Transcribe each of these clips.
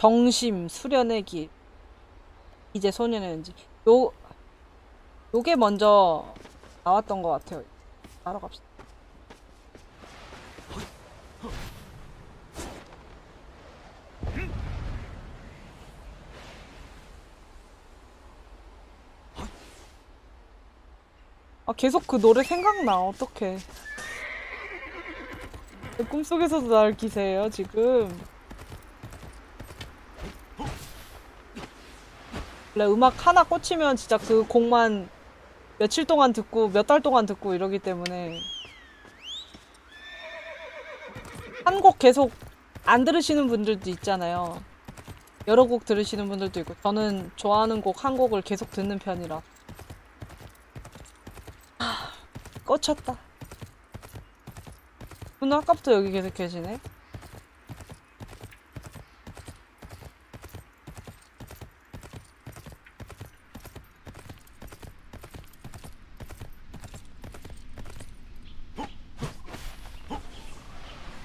정심, 수련의 길, 이제 소년의 연지. 요, 요게 먼저 나왔던 것 같아요. 따라 갑시다. 아, 계속 그 노래 생각나. 어떡해. 내 꿈속에서도 날 기세요, 지금. 원래 음악 하나 꽂히면 진짜 그 곡만 며칠 동안 듣고 몇 달 동안 듣고 이러기 때문에 한 곡 계속 안 들으시는 분들도 있잖아요. 여러 곡 들으시는 분들도 있고 저는 좋아하는 곡 한 곡을 계속 듣는 편이라 하, 꽂혔다. 분은 아까부터 여기 계속 계시네.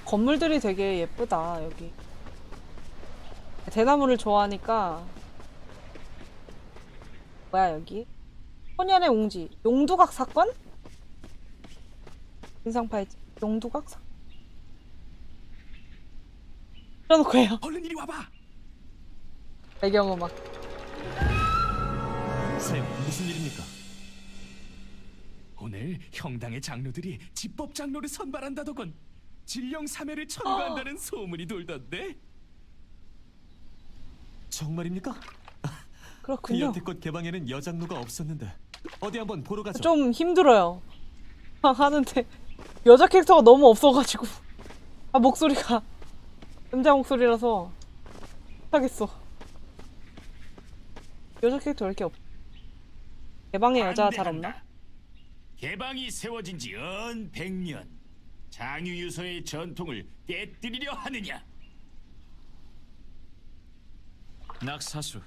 건물들이 되게 예쁘다 여기. 대나무를 좋아하니까. 뭐야 여기? 소년의 웅지. 용두각 사건? 인상파이지 용두각 사건 틀어놓고 해요. 얼른 이리 와봐. 배경음악 쌤 무슨 일입니까? 오늘 형당의 장로들이 집법 장로를 선발한다더건 진령 사매를 청구한다는 소문이 돌던데. 정말입니까? 그렇군요 여태껏 개방에는 여장로가 없었는데 어디 한번 보러 가죠. 좀 힘들어요 아, 하는데 여자 캐릭터가 너무 없어가지고 아 목소리가 남자 목소리라서 못하겠어 여자 캐릭터 왜 이렇게 없 개방에 여자 잘 없나? 개방이 세워진 지연 100년. 장유유서의 전통을 깨뜨리려 하느냐? 낙사수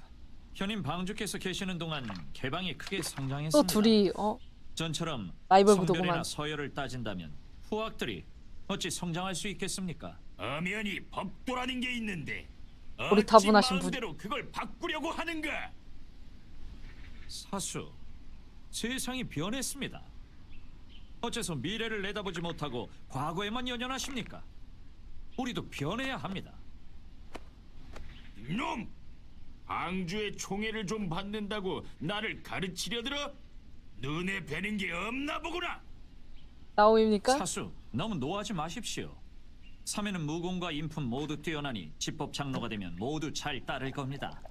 현임 방주께서 계시는 동안 개방이 크게 또 성장했습니다. 둘이 어 전처럼 라이벌 성별이나 구도구만. 서열을 따진다면 후학들이 어찌 성장할 수 있겠습니까? 엄연히 법도라는 게 있는데 우리 타분하신 분. 마음대로 그걸 바꾸려고 하는가? 사수 세상이 변했습니다. 어째서 미래를 내다보지 못하고 과거에만 연연하십니까? 우리도 변해야 합니다. 놈! 방주의 총애를 좀 받는다고 나를 가르치려 들어? 눈에 뵈는 게 없나 보구나. 나오입니까? 사수 너무 노하지 마십시오. 사면은 무공과 인품 모두 뛰어나니 집법 장로가 되면 모두 잘 따를 겁니다.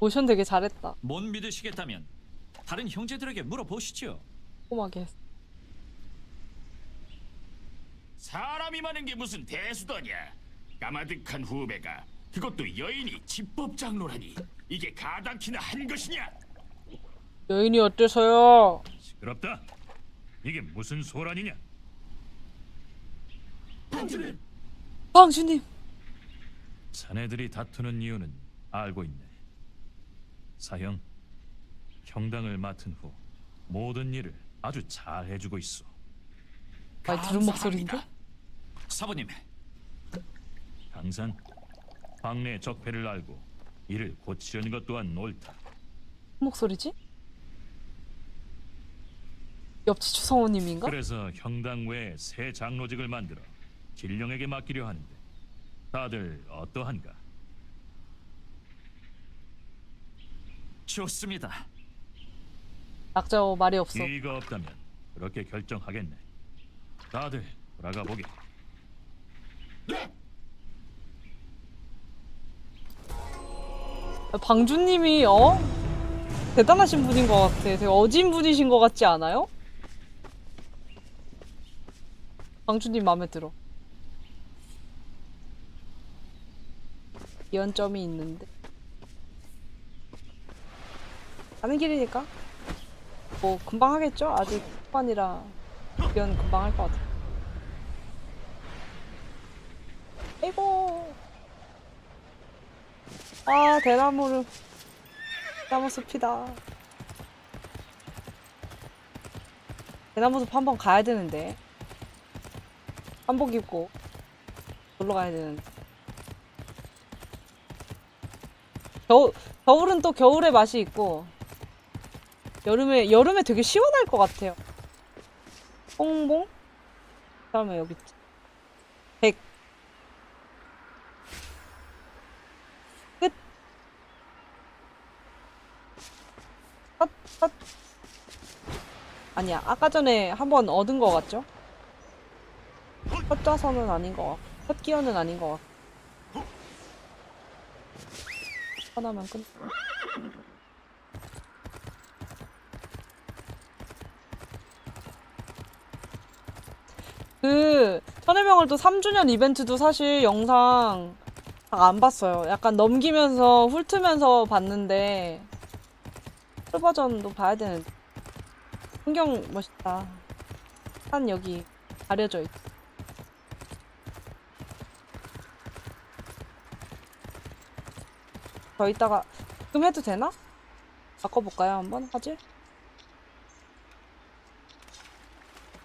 모션 되게 잘했다. 못 믿으시겠다면 다른 형제들에게 물어보시지요. 꼼꼼하게 했어. 사람이 많은 게 무슨 대수더냐? 까마득한 후배가 그것도 여인이 집법 장로라니 이게 가당키나 한 것이냐? 여인이 어때서요? 시끄럽다. 이게 무슨 소란이냐? 방주님 자네들이 다투는 이유는 알고 있네. 사형, 형당을 맡은 후 모든 일을 아주 잘 해주고 있어. 많이 들은 목소리인데? 사부님, 항상 방내 적폐를 알고 이를 고치려는 것 또한 옳다. 목소리지? 옆집 추성호님인가? 그래서 형당 외에 새 장로직을 만들어 진령에게 맡기려 하는데 다들 어떠한가? 좋습니다. 낙자오 말이 없어. 이의가 없다면 그렇게 결정하겠네. 다들 돌아가 보게. 방주님이 어 대단하신 분인 것 같아. 되게 어진 분이신 것 같지 않아요? 방주님 마음에 들어. 이연점이 있는데 가는 길이니까 뭐 금방 하겠죠? 아직 초반이라 이연 금방 할 것 같아. 아이고. 아 대나무를 대나무 숲이다 대나무 숲 한번 가야 되는데 한복 입고 놀러 가야 되는데 겨울 겨울은 또 겨울의 맛이 있고 여름에 여름에 되게 시원할 것 같아요. 뽕봉? 그다음에 여기. 백. 아니야. 아까 전에 한 번 얻은 것 같죠? 첫 좌선은 아닌 것 같고, 첫 기어는 아닌 것 같고. 하나만 끝. 그 천해명을 또 3주년 이벤트도 사실 영상 다 안 봤어요. 약간 넘기면서 훑으면서 봤는데 풀 버전도 봐야 되는데 풍경 멋있다. 산 여기 가려져 있. 저 이따가 지금 해도 되나? 바꿔볼까요 한번 화질?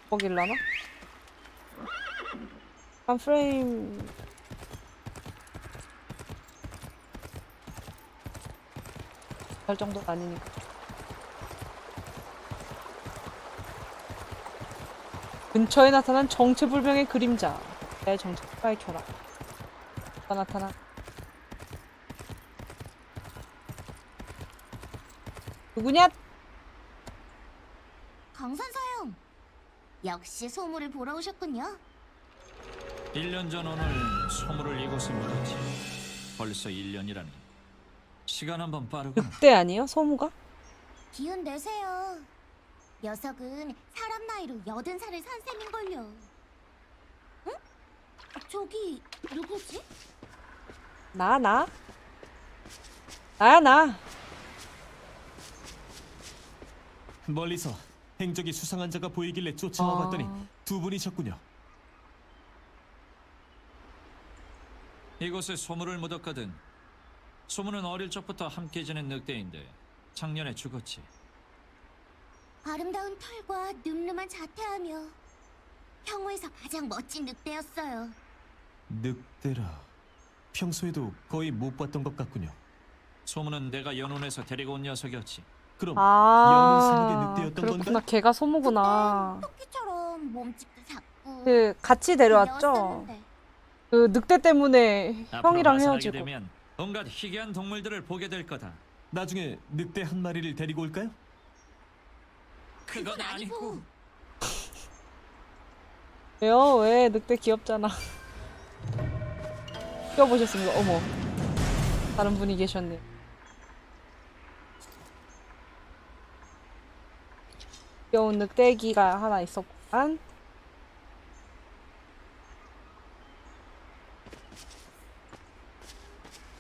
거길라나? 한 프레임 별 정도는 아니니까 근처에 나타난 정체불명의 그림자 내 정체 밝혀라 누가 나타나 누구냐? 강산사형 역시 소물을 보러 오셨군요. 1년 전 오늘 소물을 이곳에 묻었지. 벌써 1년이라니. 시간 한 번 빠르구나. 늑대 아니에요? 소무가? 기운 내세요. 녀석은 사람 나이로 여든 살을 산 셈인걸요. 응? 저기 누구지? 나, 나? 나야, 나. 멀리서 행적이 수상한 자가 보이길래 쫓아와 아. 봤더니 두 분이셨군요. 이곳에 소물을 묻었거든. 소문은 어릴 적부터 함께 지낸 늑대인데 작년에 죽었지. 아름다운 털과 늠름한 자태하며 평호에서 가장 멋진 늑대였어요. 늑대라. 평소에도 거의 못 봤던 것 같군요. 소문은 내가 연운에서 데리고 온 녀석이었지. 그럼 아, 여는 사막의 늑대였던 그렇구나. 건가? 걔가 소무구나. 그땐 토끼처럼 몸집도 작고 그 같이 데려왔죠. 귀여웠었는데. 그 늑대 때문에 앞으로 형이랑 헤어지고. 되면 온갖 희귀한 동물들을 보게 될 거다. 나중에 늑대 한 마리를 데리고 올까요? 그건 아니고. 왜요? 왜 늑대 귀엽잖아. 껴보셨습니까? 어머. 다른 분이 계셨네. 귀여운 늑대기가 하나 있었구만.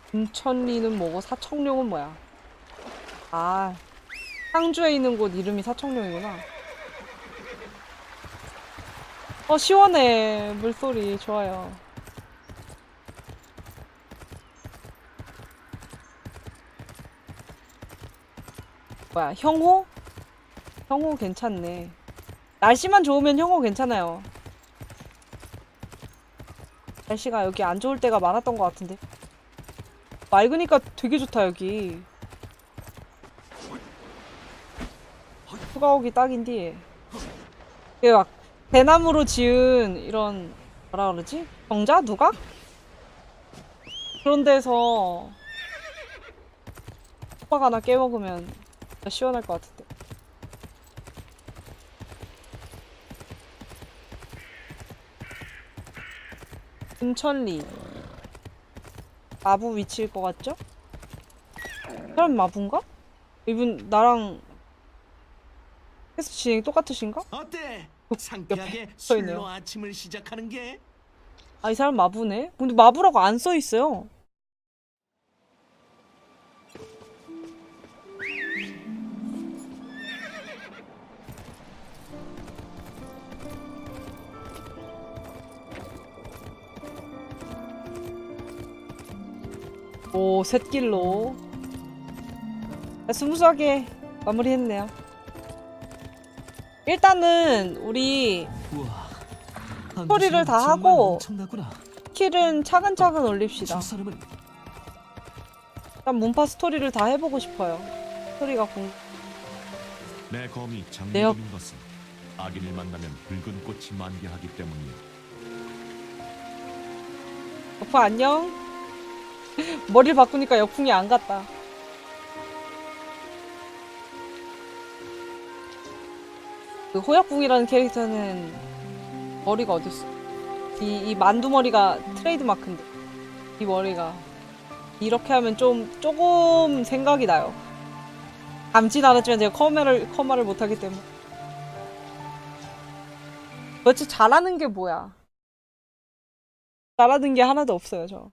금천리는 뭐고 사청룡은 뭐야? 아, 상주에 있는 곳 이름이 사청룡이구나. 어, 시원해. 물소리 좋아요. 뭐야, 형호? 형호 괜찮네. 날씨만 좋으면 형호 괜찮아요. 날씨가 여기 안 좋을 때가 많았던 것 같은데. 맑으니까 되게 좋다, 여기. 휴가 오기 딱인데. 이게 막 대나무로 지은 이런 뭐라 그러지? 정자 누가? 그런 데서 호박 하나 깨먹으면 진짜 시원할 것 같은데. 금천리 마부 위치일 것 같죠? 사람 마부인가? 이분 나랑 진행이 똑같으신가? 어때? 옆에 상쾌하게 있네요. 술로 아침을 시작하는 게 아, 이 사람 마부네? 근데 마부라고 안 써 있어요. 오, 샛길로. 아, 스무스하게 마무리했네요. 일단은 우리 우와. 곳이면 다 하고 엄청나구나. 킬은 차근차근 올립시다. 일단 문파 스토리를 다 해보고 싶어요. 스토리가 공. 내 검이. 장로인 것은 악인을 만나면 붉은 꽃이 만개하기 때문이야. 여풍 안녕. 머리를 바꾸니까 여풍이 안 같다. 그 호약궁이라는 캐릭터는 머리가 어딨어? 이, 이 만두 머리가 트레이드 마크인데 이 머리가 이렇게 하면 좀 조금 생각이 나요. 감진 않았지만 제가 커마를 커마를 못하기 때문에 도대체 잘하는 게 뭐야? 잘하는 게 하나도 없어요 저.